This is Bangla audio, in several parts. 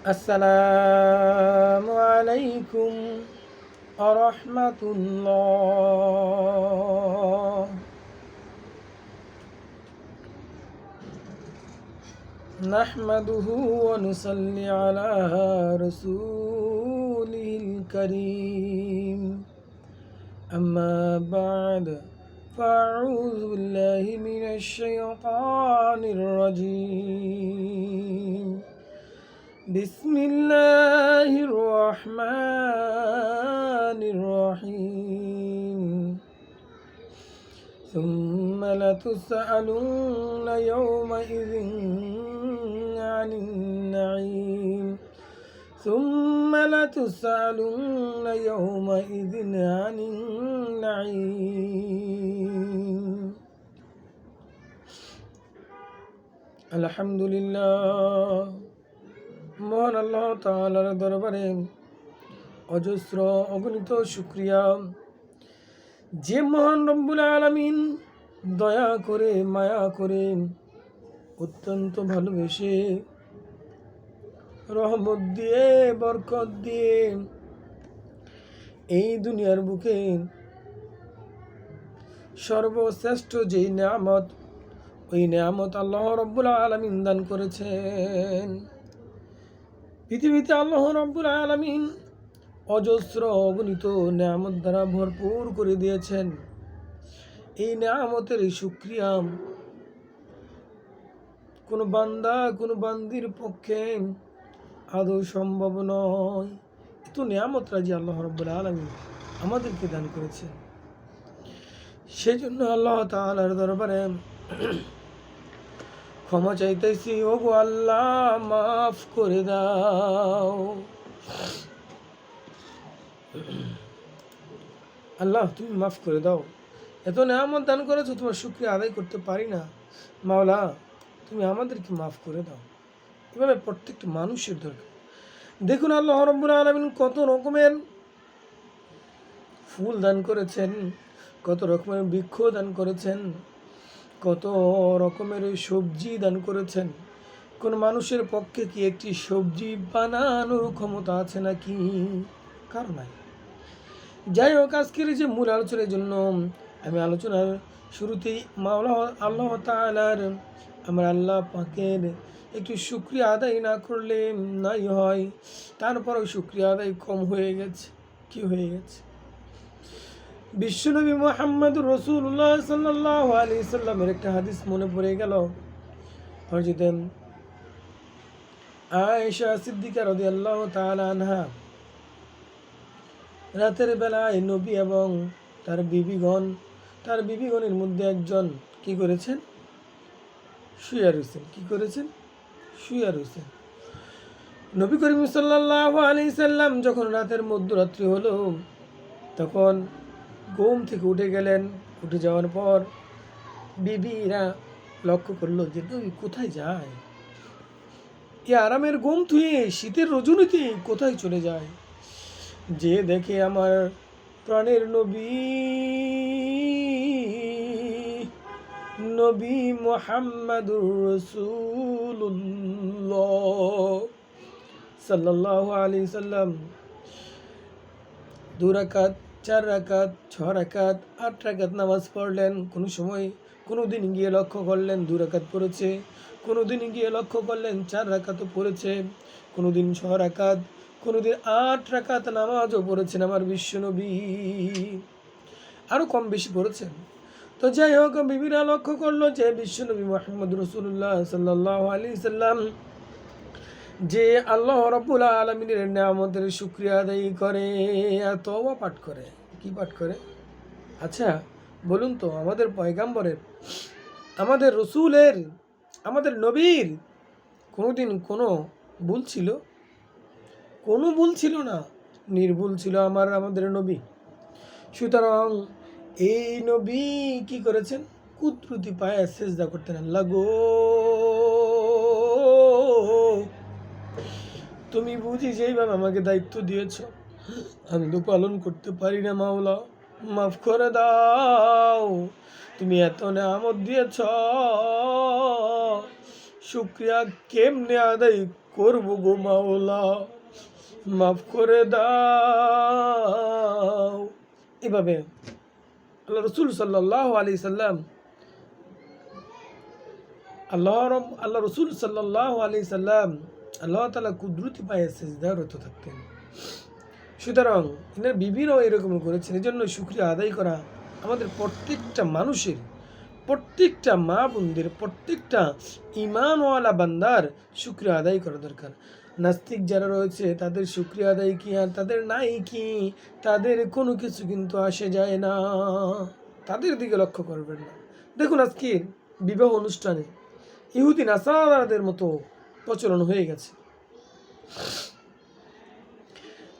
السلام عليكم ورحمة الله. نحمده ونصلي على رسوله الكريم. أما بعد فأعوذ بالله من الشيطان الرجيم. بسم الله الرحمن الرحيم. ثم لتسألن يومئذ عن النعيم. ثم لتسألن يومئذ عن النعيم. الحمد لله মহান আল্লাহ তাআলার দরবারে অজস্র অগণিত শুক্রিয়া। যে মহান রব্বুল আলামিন দয়া করে, মায়া করে অত্যন্ত ভালোবেসে রহমত দিয়ে, বরকত দিয়ে এই দুনিয়ার বুকে সর্বশ্রেষ্ঠ যেই নিয়ামত, ওই নিয়ামত আল্লাহ রব্বুল আলমিন দান করেছেন। পৃথিবীতে আল্লাহ রব্বুল আলমিন অজস্র অগণিত নিয়ামত দ্বারা ভরপুর করে দিয়েছেন। এই নিয়ামতের সুক্রিয়া কোনো বান্দা, কোনো বান্দির পক্ষে আদৌ সম্ভব নয়। এত নিয়ামত রাজি আল্লাহ রব্বুল আলমী আমাদেরকে দান করেছে সেই জন্য আল্লাহ তালার দরবারে ক্ষমা চাইতেছি ও গো আল্লাহ, মাফ করে দাও। আল্লাহ, তুমি মাফ করে দাও। এত নিয়ামত দান করেছ, তোমার শুক্রিয়া আদায় করতে পারি না। মাওলা, তুমি আমাদেরকে মাফ করে দাও। এভাবে প্রত্যেকটা মানুষের দরকার। দেখুন আল্লাহ রব্বুল আলমিন কত রকমের ফুল দান করেছেন, কত রকমের বৃক্ষ দান করেছেন। কত রকমের সবজি দান করেছেন। কোন মানুষের পক্ষে কি একটি সবজি বানানোর ক্ষমতা আছে নাকি? কারণ নাই। যাই হোক, আজকের যে মূল আলোচনার জন্য আমি আলোচনার শুরুতেই মাওলা আল্লাহ তালার আমার আল্লাহ পাকের একটু শুক্রিয়া আদায় না করলে নাই হয়। তারপরেও শুক্রিয়া আদায় কম হয়ে গেছে। কি হয়ে গেছে? বিশ্বনবী মোহাম্মদ রসুল্লাহ সাল্লাহ আলি সাল্লামের একটা হাদিস মনে পড়ে গেল। হরজিত আয়েশা সিদ্দিকা রদি আল্লাহ আনহা, রাতের বেলায় নবী এবং তার বিবিগণ, তার বিবিগণের মধ্যে একজন কি করেছেন? শুয়া রয়েছেন। কি করেছেন? শুয়া রয়েছেন। নবী করিম সাল্লাহ আলি সাল্লাম যখন রাতের মধ্যরাত্রি হলো, তখন ঘুম থেকে উঠে গেলেন। উঠে যাওয়ার পর বিবিরা লক্ষ্য করল যে নবী কোথায় যায়? এ আরামের ঘুম থুয়ে শীতের রজনীতে কোথায় চলে যায়? যে দেখে আমার প্রাণের নবী নবী মোহাম্মদুর রসুল্লাহ সাল্লাহ আলি সাল্লাম দু রাকাত চার রাকাত, ছ রাকাত, আট রাকাত নামাজ পড়লেন। কোনো সময় কোনো দিন গিয়ে লক্ষ্য করলেন দু রাকাত পড়েছে, কোনো দিন গিয়ে লক্ষ্য করলেন চার রাকাতও পড়েছে, কোনো দিন ছ রাকাত, কোনো দিন আট রাকাত নামাজও পড়েছেন আমার বিশ্বনবী। আরও কম বেশি পড়েছেন। তো যাই হোক, বিবিরা লক্ষ্য করল যে বিশ্বনবী মোহাম্মদ রসুল্লাহ সাল্লাহ আলি সাল্লাম যে আল্লাহ রব্বুল আলমিনের নামতের শুক্রিয়া আদায় করে এত পাঠ করে। কি পাঠ করে? আচ্ছা বলুন তো, আমাদের পয়গাম্বরের, আমাদের রসুলের, আমাদের নবীর কোনোদিন কোনো ভুল ছিল? কোনো ভুল ছিল না। নির্ভুল ছিল আমার, আমাদের নবী। সুতরাং এই নবী কি করেছেন? কুত্রুতি পায়ে সেজদা করতেন। আল্লাহ গো তুমি বুঝি যেইভাবে আমাকে দায়িত্ব দিয়েছ। আমি তো পালন করতে পারি না, মাওলা। মাফ করে দাও। তুমি এত নামত দিয়েছ। শুক্রিয়া কেমনে আদায় করব গো, মাওলা? মাফ করে দাও। এভাবে আল্লাহ রসুল সাল্লাহ আলি সাল্লাম আল্লাহ রব আল্লাহ রসুল সাল্লাহ আলি সাল্লাম আল্লাহ তালা কুদরতি পায়ে সেজদারত থাকতেন। সুতরাং এনার বিভিন্ন এরকম করেছেন। এই জন্য শুক্রিয়া আদায় করা আমাদের প্রত্যেকটা মানুষের, প্রত্যেকটা মা বোনদের, প্রত্যেকটা ইমানওয়ালা বান্দার শুক্রিয়া আদায় করা দরকার। নাস্তিক যারা রয়েছে, তাদের শুক্রিয়া আদায় কি আর? তাদের নাই কি? তাদের কোনো কিছু কিন্তু আসে যায় না। তাদের দিকে লক্ষ্য করবেন না। দেখুন আজকের বিবাহ অনুষ্ঠানে ইহুদি নাসারাদের মতো প্রচলন হয়ে গেছে।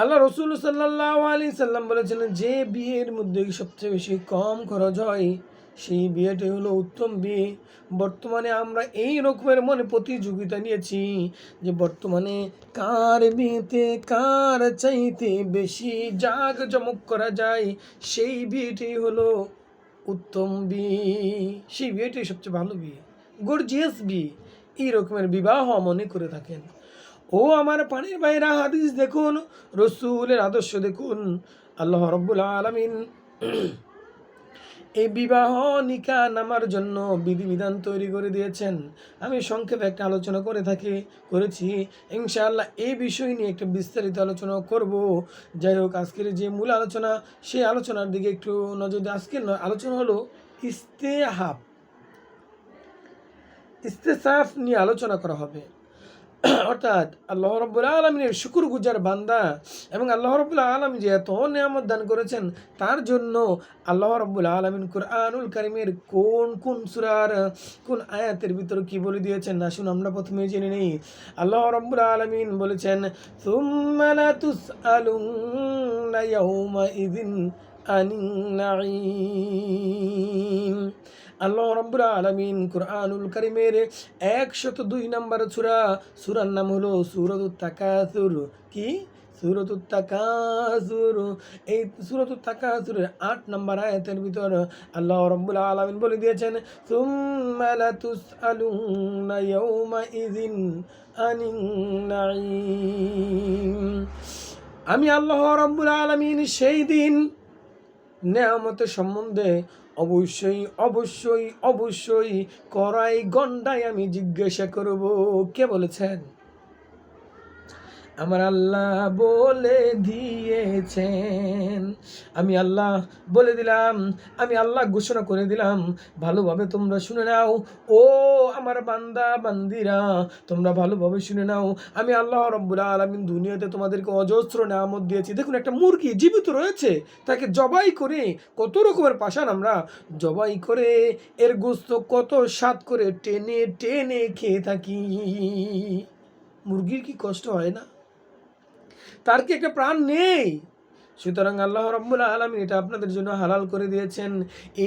আল্লাহ রসুল সাল্লাহ আলি সাল্লাম বলেছিলেন, যে বিয়ের মধ্যে সবচেয়ে বেশি কম খরচ হয়, সেই বিয়েটাই হলো উত্তম বিয়ে। বর্তমানে আমরা এই রকমের মনে প্রতিযোগিতা নিয়েছি যে বর্তমানে কার বিয়েতে কার চাইতে বেশি জাগ জমক করা যায়, সেই বিয়েটাই হলো উত্তম বিয়ে, সেই বিয়েটাই সবচেয়ে ভালো বিয়ে গর্জিয়াস বিয়ে। এই রকমের বিবাহ মনে করে থাকেন। ও আমার পানির বাইরা হাদিস দেখুন, রসুলের আদর্শ দেখুন, আল্লাহ রব্বুল আলমিন। এই বিবাহ নিকা নামার জন্য বিধিবিধান তৈরি করে দিয়েছেন। আমি সংক্ষেপে একটা আলোচনা করে থাকি, করেছি। ইনশাআল্লাহ এই বিষয় নিয়ে একটা বিস্তারিত আলোচনা করব। যাই হোক, আজকের যে মূল আলোচনা, সেই আলোচনার দিকে একটু নজর আজকের আলোচনা হলো ইস্তেহাব। ইস্তেসাফ নিয়ে আলোচনা করা হবে। অর্থাৎ আল্লাহ রব্বুল আলমিনের শুকুর গুজার বান্দা এবং আল্লাহ রব্বুল আলম যে এত নিয়ামত দান করেছেন, তার জন্য আল্লাহ রব্বুল আলমিন কুরআনুল কারিমের কোন কোন সুরার, কোন আয়াতের ভিতর কি বলে দিয়েছেন? আসুন আমরা প্রথমে জেনে নেই। আল্লাহ রব্বুল আলমিন বলেছেন, সুম্মা লা তুসআলুন্না ইয়াউমাইযিন আনিন আল্লাহ রব্বুল আলমিন কুরআনুল করিমের একশত দুই নম্বর সুরা, সুরার নাম হলো সুরত তাকাসুর। কি? সুরত তাকাসুর। এই সুরত তাকাসুরের আট নম্বর আয়াতের ভিতর আল্লাহ রব্বুল আলমিন বলে দিয়েছেন, সুম্মা লা তুসআলুন্না ইয়াউমাইযিন আনিন নাঈম। আমি আল্লাহ রব্বুল আলমিন সেই দিন নেয়ামতের সম্বন্ধে অবশ্যই অবশ্যই অবশ্যই করাই গন্ডায় আমি জিজ্ঞাসা করব। কে বলেছেন? আমার আল্লাহ বলে দিয়েছেন। আমি আল্লাহ বলে দিলাম, আমি আল্লাহ ঘোষণা করে দিলাম, ভালোভাবে তোমরা শুনে নাও। ও আমার বান্দা, বান্দিরা, তোমরা ভালোভাবে শুনে নাও। আমি আল্লাহ রব্বুল আলমিন দুনিয়াতে তোমাদেরকে অজস্র নামত দিয়েছি। দেখুন, একটা মুরগি জীবিত রয়েছে, তাকে জবাই করে কত রকমের পাশান আমরা জবাই করে এর গোস্ত কত স্বাদ করে টেনে টেনে খেয়ে থাকি। মুরগির কি কষ্ট হয় না? তার কি একটা প্রাণ নেই? সুতরাং আল্লাহ রব্বুল আলমিন এটা আপনাদের জন্য হালাল করে দিয়েছেন।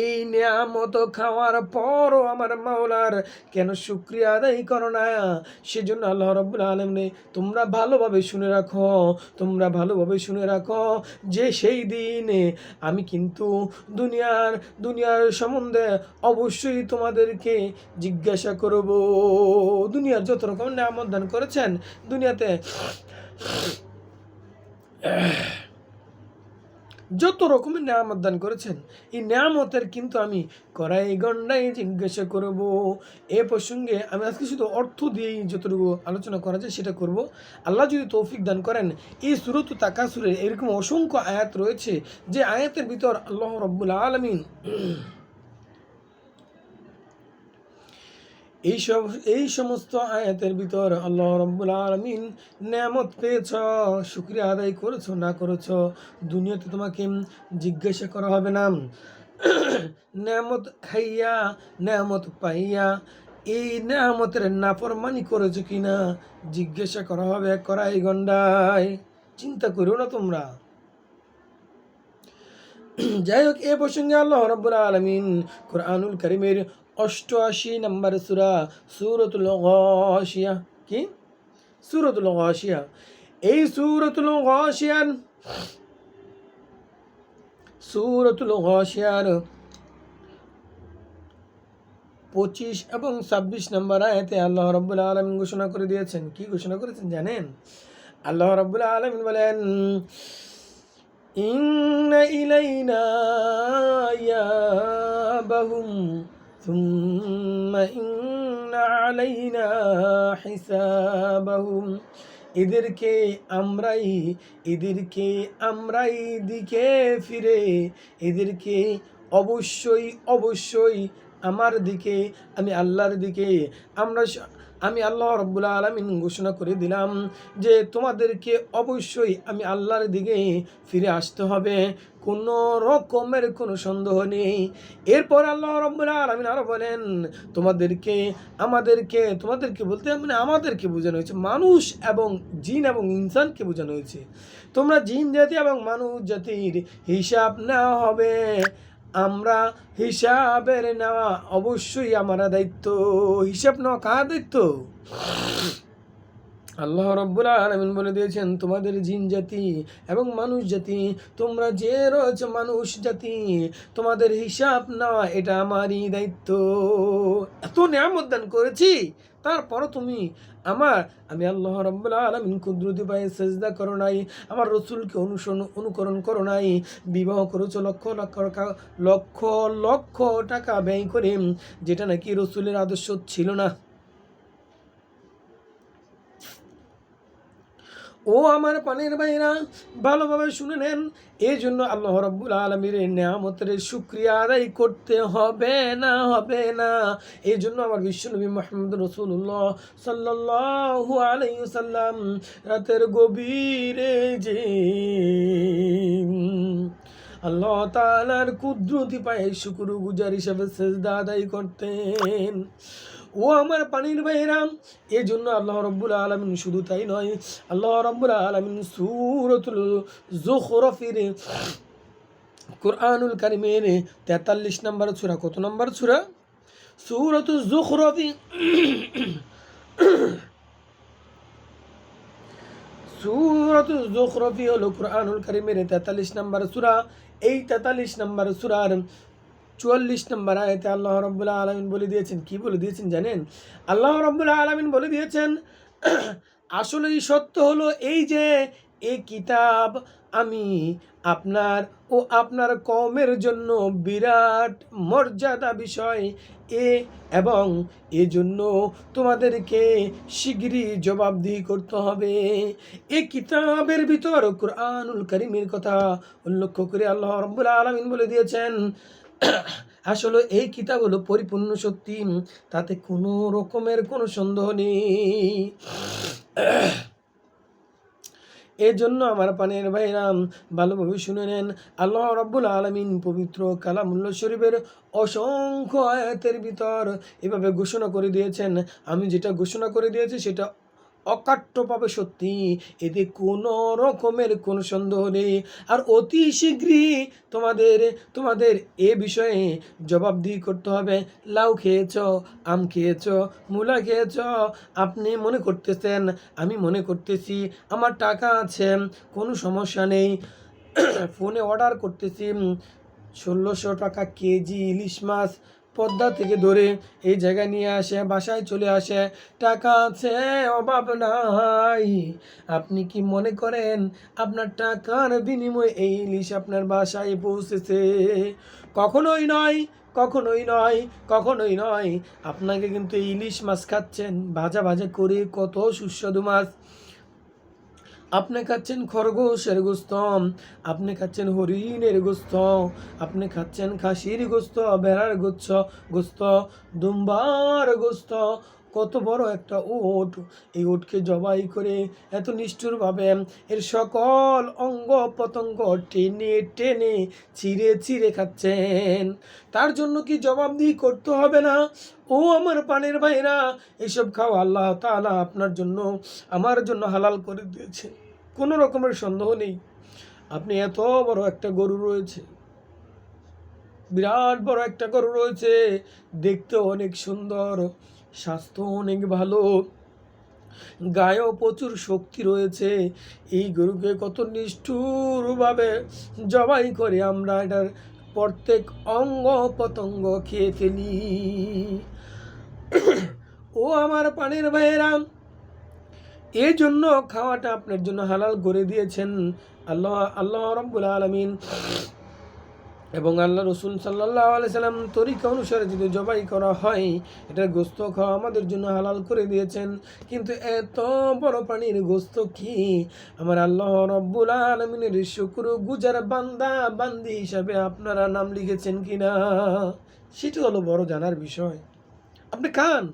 এই নিয়ামত খাওয়ার পরও আমার মাওলার কেন শুক্রিয়া আদায় করো না? সেজন্য আল্লাহ রব্বুল আলমিনে তোমরা ভালোভাবে শুনে রাখো, তোমরা ভালোভাবে শুনে রাখো যে সেই দিনে আমি কিন্তু দুনিয়ার দুনিয়ার সম্বন্ধে অবশ্যই তোমাদেরকে জিজ্ঞাসা করব। দুনিয়ার যত রকম নিয়ামত দান করেছেন, দুনিয়াতে যত রকমের নিয়ামত দান করেছেন, এই নিয়ামতের কিন্তু আমি করাই গন্ডাই জিজ্ঞাসা করব। এ প্রসঙ্গে আমি আজকে শুধু অর্থ দিয়েই যতটুকু আলোচনা করা যায় সেটা করব। আল্লাহ যদি তৌফিক দান করেন, এই সুরত তাকাসুরের এরকম অসংখ্য আয়াত রয়েছে যে আয়াতের ভিতর আল্লাহ রব্বুল আলমিন এই সব, এই সমস্ত আয়াতের ভিতর আল্লাহ রব্বুল আলমিন নেয়ামত পেয়েছ, শুক্রিয়া আদায় করেছ, না করেছ, দুনিয়াতে তোমাকে জিজ্ঞাসা করা হবে না। নেয়ামত খাইয়া, নেয়ামত পাইয়া, এই নেয়ামতের নাফরমানি করেছ কি না জিজ্ঞাসা করা হবে করাই গন্ডায়। চিন্তা করো না তোমরা। যাই হোক, এ প্রসঙ্গে আল্লাহ রব্বুল আলমিন কোরআনুল করিমের অষ্টআশি নম্বর সুরা, সুরতুল গাশিয়া। কি? সুরতুল গাশিয়া। এই সুরতুল গাশিয়ার সুরতুল গাশিয়ার পঁচিশ এবং ছাব্বিশ নম্বর আয়াতে আল্লাহ রব্বুল্লা আলমিন ঘোষণা করে দিয়েছেন। কি ঘোষণা করেছেন জানেন? আল্লাহ রব্বুল্লা আলমিন বলেন, ইন্ন ইলাইনা ইয়াবাহুম ثم إن علينا حسابهم এদেরকে আমরাই এদেরকে আমরাই দিকে ফিরে এদেরকে অবশ্যই অবশ্যই আমার দিকে আমি আল্লাহর দিকে আমরা স- আমি আল্লাহ রব্বুল আলমিন ঘোষণা করে দিলাম যে তোমাদেরকে অবশ্যই আমি আল্লাহর দিকে ফিরে আসতে হবে। কোনো রকমের কোনো সন্দেহ নেই। এরপর আল্লাহ রব্বুল আলমিন আরও বলেন, তোমাদেরকে, আমাদেরকে, তোমাদেরকে বলতে মানে আমাদেরকে বোঝানো হয়েছে। মানুষ এবং জিন এবং ইনসানকে বোঝানো হয়েছে। তোমরা জিন জাতি এবং মানুষ জাতির হিসাব নেওয়া হবে। আমরা হিসাবের নেওয়া অবশ্যই আমার দায়িত্ব হিসাব নেওয়া কার দায়িত্ব? আল্লাহ রব্বুল আলমিন বলে দিয়েছেন, তোমাদের জিন জাতি এবং মানুষ জাতি, তোমরা যে রয়েছে মানুষ জাতি, তোমাদের হিসাব না, এটা আমারই দায়িত্ব। এত নিয়ামত দান করেছি, তারপরও তুমি আমার, আমি আল্লাহ রব্বুল আলমিন কুদরতি পায়ে সেজদা করো নাই, আমার রসুলকে অনুসরণ, অনুকরণ করো নাই, বিবাহ করেছ লক্ষ লক্ষ টাকা- লক্ষ লক্ষ টাকা ব্যয় করে, যেটা নাকি রসুলের আদর্শ ছিল না। ও আমার পানের ভাইরা ভালোভাবে শুনে নেন। এই জন্য আল্লাহ রব্বুল আলমীর নিয়ামতের শুক্রিয়া আদায় করতে হবে না হবে না। এই জন্য আমার বিশ্বনবী মোহাম্মদ রসুল্লাহ সাল্লাহু আলাইসাল্লাম রাতের গভীরে যে আল্লাহ তালার কুদরতি পায়ে শুকুর গুজার হিসাবে সেজদা আদায় করতেন। ও আমার পানির ভাইরাম এই আল্লাহ রব্বুল আলমিন শুধু তাই নয়, আল্লাহ রব্বুল আলমিন সুরতুল জোখরফির কোরআনুল কারিমের তেতাল্লিশ নম্বর সুরা। কত নম্বর সুরা? সুরতুল জোখরফি। সুরতুল জোখরফি হলো কোরআনুল কারিমের তেতাল্লিশ নম্বর সুরা। এই তেতাল্লিশ নম্বর সুরার চুয়াল্লিশ নম্বর আয়তে আল্লাহ রব্বুল্লাহ আলমিন বলে দিয়েছেন, কি বলে দিয়েছেন জানেন? আল্লাহ রব্বুল্লাহ আলমিন বলে দিয়েছেন, আসলেই সত্য হলো এই যে এই কিতাব আমি আপনার ও আপনার কমের জন্য বিরাট মর্যাদা বিষয়। এ এবং এজন্য তোমাদেরকে শিগগিরই জবাবদিহি করতে হবে। এ কিতাবের ভিতর কোরআনুল করিমের কথা উল্লেখ করে আল্লাহ রব্বুল আলমিন বলে দিয়েছেন আসলে এই কিতাব হলো পরিপূর্ণ সত্যি তাতে কোনো রকমের কোনো সন্দেহ নেই। এর জন্য আমার পানের ভাইরাম ভালোভাবে শুনে নেন। আল্লাহ রব্বুল আলমিন পবিত্র কালামুল্ল শরীফের অসংখ্য আয়াতের ভিতর এভাবে ঘোষণা করে দিয়েছেন। আমি যেটা ঘোষণা করে দিয়েছি সেটা অকাট্যভাবে সত্যি। এতে কোনো রকমের কোনো সন্দেহ নেই। আর অতি শীঘ্রই তোমাদের তোমাদের এ বিষয়ে জবাবদিহি করতে হবে। লাউ খেয়েছ, আম খেয়েছ, মূলা খেয়েছ, আপনি মনে করতেছেন, আমি মনে করতেছি, আমার টাকা আছে, কোনো সমস্যা নেই। ফোনে অর্ডার করতেছি, ষোলোশো টাকা কেজি ইলিশ মাছ পদ্মা থেকে ধরে এই জায়গায় নিয়ে আসে, বাসায় চলে আসে। টাকা আছে, অভাব নাই। আপনি কি মনে করেন আপনার টাকার বিনিময়ে এই ইলিশ আপনার বাসায় পৌঁছেছে? কখনোই নয় কখনোই নয় কখনোই নয়। আপনাকে কিন্তু ইলিশ মাছ খাচ্ছেন। ভাজা ভাজা করে কত সুস্বাদু মাছ। আপনি খাচ্ছেন খরগোশের গোস্ত। আপনি খাচ্ছেন হরিণের গোস্ত। আপনি খাচ্ছেন খাসির গোস্ত ভেড়ার গোচ্ছ, গোস্ত, দুম্বার গোস্ত। কত বড় একটা ওট। এই ওটকে জবাই করে এত নিষ্ঠুরভাবে এর সকল অঙ্গ প্রত্যঙ্গ টেনে টেনে চিরে চিরে খাচ্ছেন। তার জন্য কি জবাবদিহি করতে হবে না? ও আমার পানের ভাইরা, এসব খাওয়া আল্লাহ তাআলা আপনার জন্য, আমার জন্য হালাল করে দিয়েছে কোনো রকমের সন্দেহ নেই। আপনি এত বড় একটা গরু রয়েছে। বিরাট বড় একটা গরু রয়েছে। দেখতে অনেক সুন্দর, স্বাস্থ্য অনেক ভালো, গায়েও প্রচুর শক্তি রয়েছে। এই গরুকে কত নিষ্ঠুরভাবে জবাই করে আমরা এটার প্রত্যেক অঙ্গ প্রত্যঙ্গ খেয়ে ফেলি। ও আমার পানির ভাইয়েরা এই জন্য খাওয়াটা আপনার জন্য হালাল করে দিয়েছেন আল্লাহ আল্লাহ রব্বুল আলমিন। এবং আল্লাহ রসুল সাল্লাহ সাল্লাম তরিকা অনুসারে যদি জবাই করা হয় এটার গোস্ত খাওয়া আমাদের জন্য হালাল করে দিয়েছেন। কিন্তু এত বড় প্রাণীর গোস্ত কি? আমার আল্লাহ রব্বুল আলমিনের শুক্র গুজার বান্দা, বান্দি হিসাবে আপনারা নাম লিখেছেন কি না সেটা হলো বড় জানার বিষয়। আপনি খান,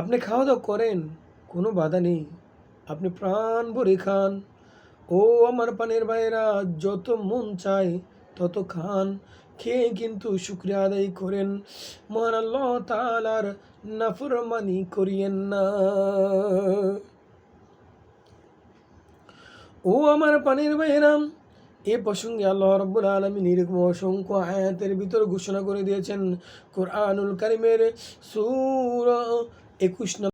আপনি খাওয়া দাওয়া করেন, কোনো বাধা নেই। আপনি প্রাণ ভরে খান। ও আমার পানের ভাইয়েরা যত মন চায় তত খান। খেয়ে কিন্তু শুক্রিয়া আদায় করেন। মহান আল্লাহ তালার নাফরমানি করিয়েন না। ও আমার পানির ভাইয়েরাম এ প্রসঙ্গে আল্লাহ রব্বুল আলমিন এরকম অসংখ্য আয়াতের ভিতর ঘোষণা করে দিয়েছেন। কোরআনুল কারিমের সুর একুশ